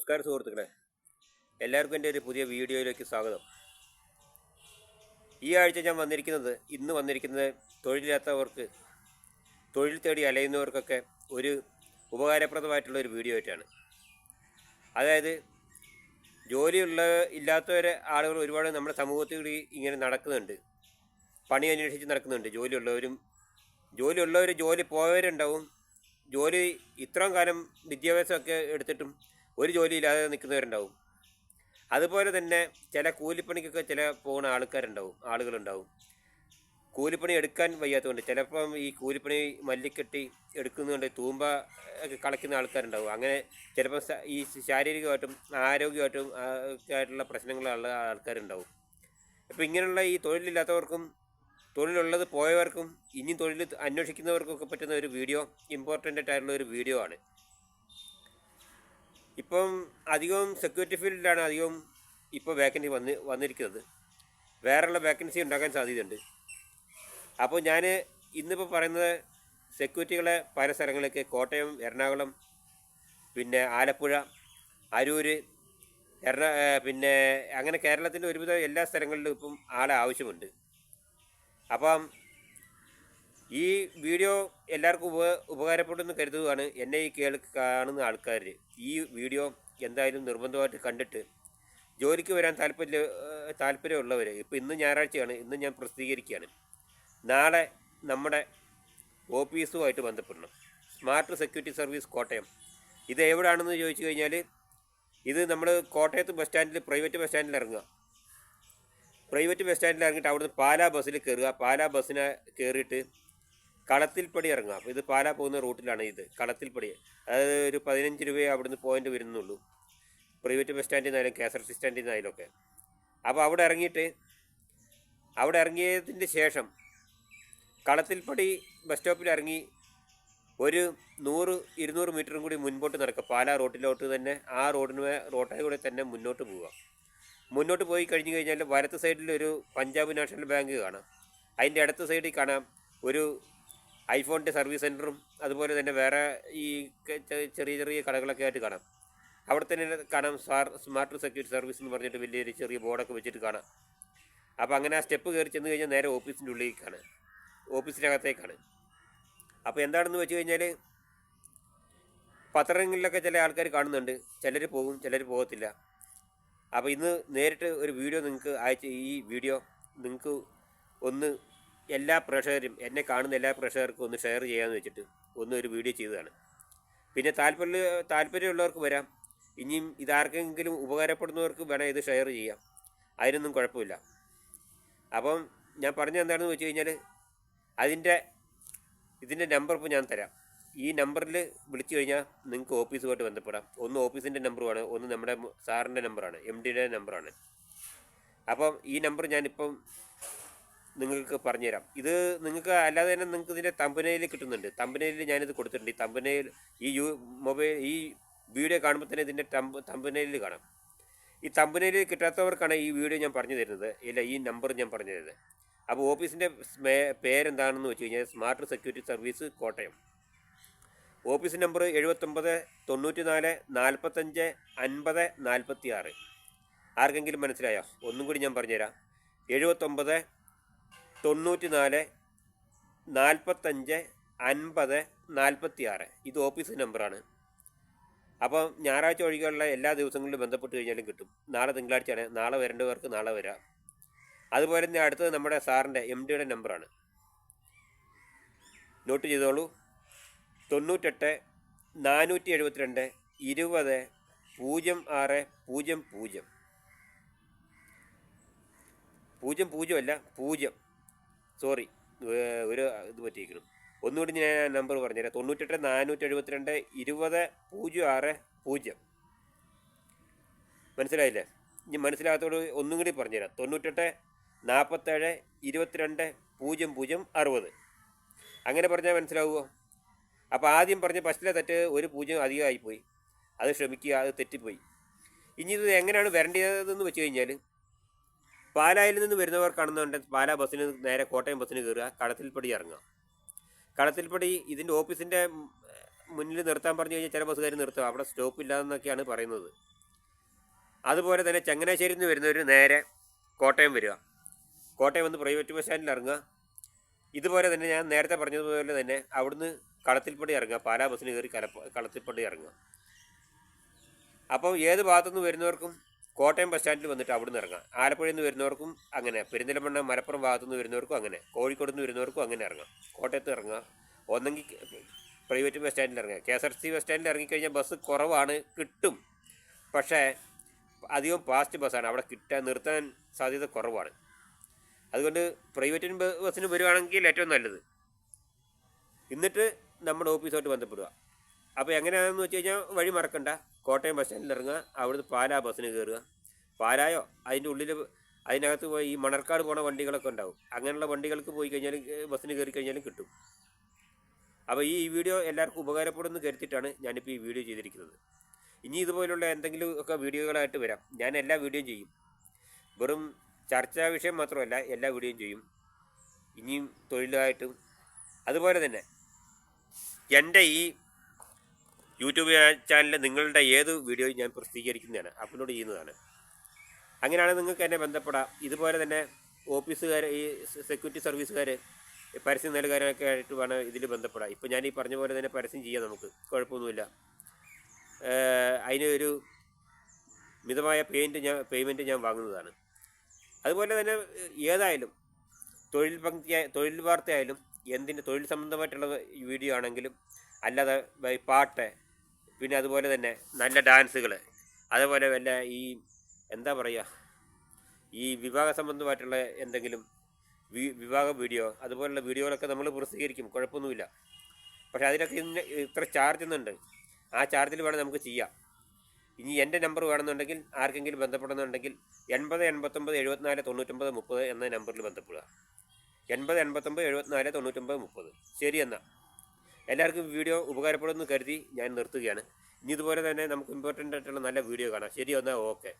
നമസ്കാരം സുഹൃത്തുക്കളെ. എല്ലാവർക്കും എന്റെ ഒരു പുതിയ വീഡിയോയിലേക്ക് സ്വാഗതം. ഈ ആഴ്ച ഞാൻ വന്നിരിക്കുന്നത് ഇന്ന് വന്നിരിക്കുന്നത് തൊഴിലില്ലാത്തവർക്ക് തൊഴിൽ തേടി അലയുന്നവർക്കൊക്കെ ഒരു ഉപകാരപ്രദമായിട്ടുള്ള ഒരു വീഡിയോ ആയിട്ടാണ്. അതായത് ജോലിയുള്ള ഇല്ലാത്തവരെ ആളുകൾ ഒരുപാട് നമ്മുടെ സമൂഹത്തിൽ ഇങ്ങനെ നടക്കുന്നുണ്ട്. പണി അന്വേഷിച്ച് നടക്കുന്നുണ്ട് ജോലിയുള്ളവരും. ജോലിയുള്ളവർ ജോലി പോയവരുണ്ടാവും. ജോലി ഇത്രയും കാലം വിദ്യാഭ്യാസമൊക്കെ എടുത്തിട്ടും ഒരു ജോലിയില്ലാതെ നിൽക്കുന്നവരുണ്ടാവും. അതുപോലെ തന്നെ ചില കൂലിപ്പണിക്കൊക്കെ ചില പോകുന്ന ആൾക്കാരുണ്ടാവും ആളുകളുണ്ടാവും. കൂലിപ്പണി എടുക്കാൻ വയ്യാത്തതുകൊണ്ട് ചിലപ്പം ഈ കൂലിപ്പണി മല്ലിക്കെട്ടി എടുക്കുന്നതുകൊണ്ട് തൂമ്പ ഒക്കെ കളയ്ക്കുന്ന ആൾക്കാരുണ്ടാവും. അങ്ങനെ ചിലപ്പം ഈ ശാരീരികമായിട്ടും ആരോഗ്യമായിട്ടും ആയിട്ടുള്ള പ്രശ്നങ്ങളുള്ള ആൾക്കാരുണ്ടാവും. അപ്പോൾ ഇങ്ങനെയുള്ള ഈ തൊഴിലില്ലാത്തവർക്കും തൊഴിലുള്ളത് പോയവർക്കും ഇനിയും തൊഴിൽ അന്വേഷിക്കുന്നവർക്കൊക്കെ പറ്റുന്ന ഒരു വീഡിയോ ഇമ്പോർട്ടന്റ് ആയിട്ടുള്ള ഒരു വീഡിയോ ആണ്. ഇപ്പം അധികവും സെക്യൂരിറ്റി ഫീൽഡിലാണ് അധികവും ഇപ്പോൾ വേക്കൻസി വന്ന് വന്നിരിക്കുന്നത്. വേറെയുള്ള വേക്കൻസി ഉണ്ടാക്കാൻ സാധ്യതയുണ്ട്. അപ്പോൾ ഞാൻ ഇന്നിപ്പോൾ പറയുന്നത് സെക്യൂരിറ്റികളെ പല സ്ഥലങ്ങളിലേക്ക് കോട്ടയം എറണാകുളം പിന്നെ ആലപ്പുഴ അരൂര് എറണ പിന്നെ അങ്ങനെ കേരളത്തിന്റെ ഒരുവിധം എല്ലാ സ്ഥലങ്ങളിലും ഇപ്പം ആളെ ആവശ്യമുണ്ട്. അപ്പം ഈ വീഡിയോ എല്ലാവർക്കും ഉപ ഉപകാരപ്പെടുമെന്ന് കരുതുകയാണ് എന്നെ ഈ കേൾ കാണുന്ന ആൾക്കാർ ഈ വീഡിയോ എന്തായാലും നിർബന്ധമായിട്ട് കണ്ടിട്ട് ജോലിക്ക് വരാൻ താല്പര്യ താല്പര്യമുള്ളവർ ഇപ്പോൾ ഇന്ന് ഞായറാഴ്ചയാണ് ഇന്ന് ഞാൻ പ്രസിദ്ധീകരിക്കുകയാണ്. നാളെ നമ്മുടെ ഓഫീസുമായിട്ട് ബന്ധപ്പെടണം. Smart security service Kottayam. ഇത് എവിടെയാണെന്ന് ചോദിച്ചു കഴിഞ്ഞാൽ ഇത് നമ്മൾ കോട്ടയത്ത് ബസ് സ്റ്റാൻഡിൽ പ്രൈവറ്റ് ബസ് സ്റ്റാൻഡിൽ ഇറങ്ങുക. പ്രൈവറ്റ് ബസ് സ്റ്റാൻഡിൽ ഇറങ്ങിയിട്ട് അവിടുന്ന് പാലാ ബസ്സിൽ കയറുക പാലാ ബസ്സിനെ കയറിയിട്ട് കളത്തിൽപ്പടി ഇറങ്ങുക. അപ്പോൾ ഇത് പാലാ പോകുന്ന റൂട്ടിലാണ് ഇത് കളത്തിൽപ്പടി അതായത് ഒരു പതിനഞ്ച് രൂപയെ അവിടുന്ന് പോയിന്റ് വരുന്നുള്ളൂ. പ്രൈവറ്റ് ബസ് സ്റ്റാൻഡിൽ നിന്നായാലും കെ എസ് ആർ ടി സ്റ്റാൻഡിൽ നിന്നായാലും ഒക്കെ അപ്പോൾ അവിടെ ഇറങ്ങിയിട്ട് അവിടെ ഇറങ്ങിയതിന്റെ ശേഷം കളത്തിൽപ്പടി ബസ് സ്റ്റോപ്പിൽ ഇറങ്ങി ഒരു നൂറ് ഇരുന്നൂറ് മീറ്ററും കൂടി മുൻപോട്ട് നടക്കുക. പാലാ റോട്ടിലോട്ട് തന്നെ ആ റോഡിന് റോട്ടിൽ കൂടെ തന്നെ മുന്നോട്ട് പോവുക. മുന്നോട്ട് പോയി കഴിഞ്ഞ് കഴിഞ്ഞാൽ വലത്ത് സൈഡിൽ ഒരു പഞ്ചാബ് നാഷണൽ ബാങ്ക് കാണാം. അതിന്റെ അടുത്ത സൈഡിൽ കാണാം ഒരു ഐഫോണിന്റെ സർവീസ് സെന്ററും അതുപോലെ തന്നെ വേറെ ഈ ചെറിയ ചെറിയ കടകളൊക്കെ ആയിട്ട് കാണാം. അവിടെ തന്നെ കാണാം സാർ സ്മാർട്ട് സെക്യൂരിറ്റി സർവീസ് എന്ന് പറഞ്ഞിട്ട് വലിയൊരു ചെറിയ ബോർഡൊക്കെ വെച്ചിട്ട് കാണാം. അപ്പോൾ അങ്ങനെ ആ സ്റ്റെപ്പ് കയറി ചെന്ന് കഴിഞ്ഞാൽ നേരെ ഓഫീസിന്റെ ഉള്ളിലേക്കാണ്. ഓഫീസിനകത്തേക്കാണ്. അപ്പോൾ എന്താണെന്ന് വെച്ച് കഴിഞ്ഞാൽ പത്രങ്ങളിലൊക്കെ ചില ആൾക്കാർ കാണുന്നുണ്ട്. ചിലർ പോകും ചിലർ പോകത്തില്ല. അപ്പോൾ ഇന്ന് നേരിട്ട് ഒരു വീഡിയോ നിങ്ങൾക്ക് അയച്ച് ഈ വീഡിയോ നിങ്ങൾക്ക് ഒന്ന് എല്ലാ പ്രേക്ഷകരും എന്നെ കാണുന്ന എല്ലാ പ്രേക്ഷകർക്കും ഒന്ന് ഷെയർ ചെയ്യാമെന്ന് വെച്ചിട്ട് ഒന്ന് ഒരു വീഡിയോ ചെയ്തതാണ്. പിന്നെ താല്പര്യ താല്പര്യമുള്ളവർക്ക് വരാം. ഇനിയും ഇതാർക്കെങ്കിലും ഉപകാരപ്പെടുന്നവർക്ക് വേണം ഇത് ഷെയർ ചെയ്യാം. അതിനൊന്നും കുഴപ്പമില്ല. അപ്പം ഞാൻ പറഞ്ഞത് എന്താണെന്ന് വെച്ച് കഴിഞ്ഞാൽ അതിന്റെ ഇതിന്റെ നമ്പർ ഇപ്പോൾ ഞാൻ തരാം. ഈ നമ്പറിൽ വിളിച്ചു കഴിഞ്ഞാൽ നിങ്ങൾക്ക് ഓഫീസുമായിട്ട് ബന്ധപ്പെടാം. ഒന്ന് ഓഫീസിന്റെ നമ്പറുമാണ് ഒന്ന് നമ്മുടെ സാറിന്റെ നമ്പറാണ് എം ഡിയുടെ നമ്പറാണ് അപ്പം ഈ നമ്പർ ഞാനിപ്പം നിങ്ങൾക്ക് പറഞ്ഞുതരാം. ഇത് നിങ്ങൾക്ക് അല്ലാതെ തന്നെ നിങ്ങൾക്ക് ഇതിന്റെ തമ്പനയിൽ കിട്ടുന്നുണ്ട്. തമ്പനയിൽ ഞാനിത് കൊടുത്തിട്ടുണ്ട്. ഈ തമ്പനയിൽ ഈ യു മൊബൈൽ ഈ വീഡിയോ കാണുമ്പോൾ തന്നെ ഇതിന്റെ തമ്പ് തമ്പനയിൽ കാണാം. ഈ തമ്പനയിൽ കിട്ടാത്തവർക്കാണ് ഈ വീഡിയോ ഞാൻ പറഞ്ഞു തരുന്നത്. ഇല്ല ഈ നമ്പർ ഞാൻ പറഞ്ഞു തരുന്നത്. അപ്പോൾ ഓഫീസിന്റെ പേരെന്താണെന്ന് വെച്ച് കഴിഞ്ഞാൽ smart security service Kottayam. Office number എഴുപത്തൊമ്പത് തൊണ്ണൂറ്റി നാല് നാൽപ്പത്തഞ്ച് അൻപത് നാൽപ്പത്തി ആറ് ആർക്കെങ്കിലും മനസ്സിലായോ? ഒന്നും കൂടി ഞാൻ പറഞ്ഞുതരാം. എഴുപത്തൊമ്പത് തൊണ്ണൂറ്റി നാല് നാൽപ്പത്തഞ്ച് അൻപത് നാൽപ്പത്തി ആറ് ഇത് ഓഫീസ് നമ്പറാണ്. അപ്പം ഞായറാഴ്ച ഒഴികെയുള്ള എല്ലാ ദിവസങ്ങളിലും ബന്ധപ്പെട്ട് കഴിഞ്ഞാലും കിട്ടും. നാളെ തിങ്കളാഴ്ചയാണ്. നാളെ വരേണ്ടവർക്ക് നാളെ വരാം. അതുപോലെ തന്നെ അടുത്തത് നമ്മുടെ സാറിന്റെ എം ഡിയുടെ നമ്പറാണ്. നോട്ട് ചെയ്തോളൂ. തൊണ്ണൂറ്റെട്ട് നാനൂറ്റി എഴുപത്തിരണ്ട് ഇരുപത് പൂജ്യം ആറ് പൂജ്യം പൂജ്യം. പൂജ്യം പൂജ്യമല്ല പൂജ്യം. സോറി ഒരു ഇത് പറ്റിയിരിക്കണം ഒന്നുകൂടി ഞാൻ നമ്പർ പറഞ്ഞുതരാം. തൊണ്ണൂറ്റെട്ട് നാനൂറ്റി എഴുപത്തിരണ്ട് ഇരുപത് പൂജ്യം ആറ് പൂജ്യം. മനസ്സിലായില്ലേ? ഇനി മനസ്സിലാകത്തോട് ഒന്നും കൂടി പറഞ്ഞുതരാം. തൊണ്ണൂറ്റെട്ട് നാൽപ്പത്തേഴ് ഇരുപത്തിരണ്ട് പൂജ്യം പൂജ്യം അറുപത്. അങ്ങനെ പറഞ്ഞാൽ മനസ്സിലാവുമോ? അപ്പോൾ ആദ്യം പറഞ്ഞ ഫസ്റ്റിലെ തെറ്റ് ഒരു പൂജ്യം അധികമായിപ്പോയി. അത് ശ്രമിക്കുക അത് തെറ്റിപ്പോയി. ഇനി ഇത് എങ്ങനെയാണ് വരേണ്ടതെന്ന് വെച്ച് കഴിഞ്ഞാൽ പാലായിൽ നിന്ന് വരുന്നവർ കാണുന്നുണ്ട്. പാലാ ബസ്സിന് നേരെ കോട്ടയം ബസ്സിന് കയറുക കടത്തിൽപ്പടി ഇറങ്ങുക. കടത്തിൽപ്പടി ഇതിന്റെ ഓഫീസിന്റെ മുന്നിൽ നിർത്താൻ പറഞ്ഞു കഴിഞ്ഞാൽ ചില ബസ്സുകാർ നിർത്തുക അവിടെ സ്റ്റോപ്പ് ഇല്ലാതെന്നൊക്കെയാണ് പറയുന്നത്. അതുപോലെ തന്നെ ചങ്ങനാശ്ശേരിയിൽ നിന്ന് വരുന്നവർ നേരെ കോട്ടയം വരിക. കോട്ടയം വന്ന് പ്രൈവറ്റ് ബസ് സ്റ്റാൻഡിൽ ഇറങ്ങുക. ഇതുപോലെ തന്നെ ഞാൻ നേരത്തെ പറഞ്ഞതുപോലെ തന്നെ അവിടുന്ന് കളത്തിൽപ്പടി ഇറങ്ങുക. പാലാ ബസ്സിന് കയറി കലപ്പ കളത്തിൽപ്പടി ഇറങ്ങുക. അപ്പോൾ ഏത് ഭാഗത്തുനിന്ന് വരുന്നവർക്കും കോട്ടയം ബസ് സ്റ്റാൻഡിൽ വന്നിട്ട് അവിടെ നിന്ന് ഇറങ്ങാം. ആലപ്പുഴയിൽ നിന്ന് വരുന്നവർക്കും അങ്ങനെ പെരിന്തൽമണ്ണ മലപ്പുറം ഭാഗത്തു നിന്ന് വരുന്നവർക്കും അങ്ങനെ കോഴിക്കോട് നിന്ന് വരുന്നവർക്കും അങ്ങനെ ഇറങ്ങാം. കോട്ടയത്ത് ഇറങ്ങാം ഒന്നെങ്കിൽ പ്രൈവറ്റ് ബസ് സ്റ്റാൻഡിൽ ഇറങ്ങുക. K S R T C സ്റ്റാൻഡിൽ ഇറങ്ങിക്കഴിഞ്ഞാൽ ബസ് കുറവാണ് കിട്ടും. പക്ഷേ അധികം ഫാസ്റ്റ് ബസ്സാണ് അവിടെ കിട്ടാൻ നിർത്താൻ സാധ്യത കുറവാണ്. അതുകൊണ്ട് പ്രൈവറ്റ് ബ- ബസ്സിന് വരുവാണെങ്കിൽ ഏറ്റവും നല്ലത്. എന്നിട്ട് നമ്മുടെ ഓഫീസുമായിട്ട് ബന്ധപ്പെടുക. അപ്പോൾ എങ്ങനെയാണെന്ന് വെച്ച് കഴിഞ്ഞാൽ വഴി മറക്കണ്ട. കോട്ടയം ബസ് സ്റ്റാൻഡിൽ ഇറങ്ങുക. അവിടുന്ന് പാലാ ബസ്സിന് കയറുക പാലായോ? അതിന്റെ ഉള്ളിൽ അതിനകത്ത് പോയി ഈ മണർക്കാട് പോണ വണ്ടികളൊക്കെ ഉണ്ടാവും. അങ്ങനെയുള്ള വണ്ടികൾക്ക് പോയി കഴിഞ്ഞാൽ ബസ്സിന് കയറി കഴിഞ്ഞാലും കിട്ടും. അപ്പോൾ ഈ വീഡിയോ എല്ലാവർക്കും ഉപകാരപ്പെടുമെന്ന് കരുതിയിട്ടാണ് ഞാനിപ്പോൾ ഈ വീഡിയോ ചെയ്തിരിക്കുന്നത്. ഇനി ഇതുപോലുള്ള എന്തെങ്കിലും ഒക്കെ വീഡിയോകളായിട്ട് വരാം. ഞാൻ എല്ലാ വീഡിയോയും ചെയ്യും. വെറും ചർച്ചാ വിഷയം മാത്രമല്ല എല്ലാ വീഡിയോയും ചെയ്യും. ഇനിയും തൊഴിലായിട്ടും. അതുപോലെ തന്നെ എന്റെ ഈ യൂട്യൂബ് ചാനലിൽ നിങ്ങളുടെ ഏത് വീഡിയോയും ഞാൻ പ്രസിദ്ധീകരിക്കുന്നതാണ് അപ്ലോഡ് ചെയ്യുന്നതാണ്. അങ്ങനെയാണ് നിങ്ങൾക്ക് എന്നെ ബന്ധപ്പെടാം. ഇതുപോലെ തന്നെ ഓഫീസുകാർ ഈ സെക്യൂരിറ്റി സർവീസുകാർ പരസ്യം നൽകാനൊക്കെ ആയിട്ട് വേണം ഇതിൽ ബന്ധപ്പെടാം. ഇപ്പോൾ ഞാൻ ഈ പറഞ്ഞ പോലെ തന്നെ പരസ്യം ചെയ്യാം നമുക്ക്. കുഴപ്പമൊന്നുമില്ല. അതിനൊരു മിതമായ പേയ്മെന്റ് ഞാൻ പേയ്മെന്റ് ഞാൻ വാങ്ങുന്നതാണ്. അതുപോലെ തന്നെ ഏതായാലും തൊഴിൽ പങ്ക്തി തൊഴിൽ വാർത്തയായാലും എന്തിന്റെ തൊഴിൽ സംബന്ധമായിട്ടുള്ള വീഡിയോ ആണെങ്കിലും അല്ലാതെ പാട്ട് പിന്നെ അതുപോലെ തന്നെ നല്ല ഡാൻസുകൾ അതുപോലെ വല്ല ഈ എന്താ പറയുക ഈ വിവാഹ സംബന്ധമായിട്ടുള്ള എന്തെങ്കിലും വിവാഹ വീഡിയോ അതുപോലുള്ള വീഡിയോകളൊക്കെ നമ്മൾ പ്രസിദ്ധീകരിക്കും. കുഴപ്പമൊന്നുമില്ല. പക്ഷേ അതിനൊക്കെ ഇന്ന് ഇത്ര ചാർജ് എന്നുണ്ട് ആ ചാർജിൽ വേണം നമുക്ക് ചെയ്യാം. ഇനി എന്റെ നമ്പർ വേണമെന്നുണ്ടെങ്കിൽ ആർക്കെങ്കിലും ബന്ധപ്പെടണമെന്നുണ്ടെങ്കിൽ എൺപത് എൺപത്തൊമ്പത് എഴുപത്തിനാല് തൊണ്ണൂറ്റൊമ്പത് മുപ്പത് എന്ന നമ്പറിൽ ബന്ധപ്പെടുക. എൺപത് എൺപത്തൊമ്പത് എഴുപത്തിനാല് തൊണ്ണൂറ്റൊമ്പത് മുപ്പത്. ശരി എന്നാൽ എല്ലാവർക്കും വീഡിയോ ഉപകാരപ്പെടുമെന്ന് കരുതി ഞാൻ നിർത്തുകയാണ്. ഇനി ഇതുപോലെ തന്നെ നമുക്ക് ഇമ്പോർട്ടന്റ് ആയിട്ടുള്ള നല്ല വീഡിയോ കാണാം. ശരി എന്നാൽ ഓക്കെ.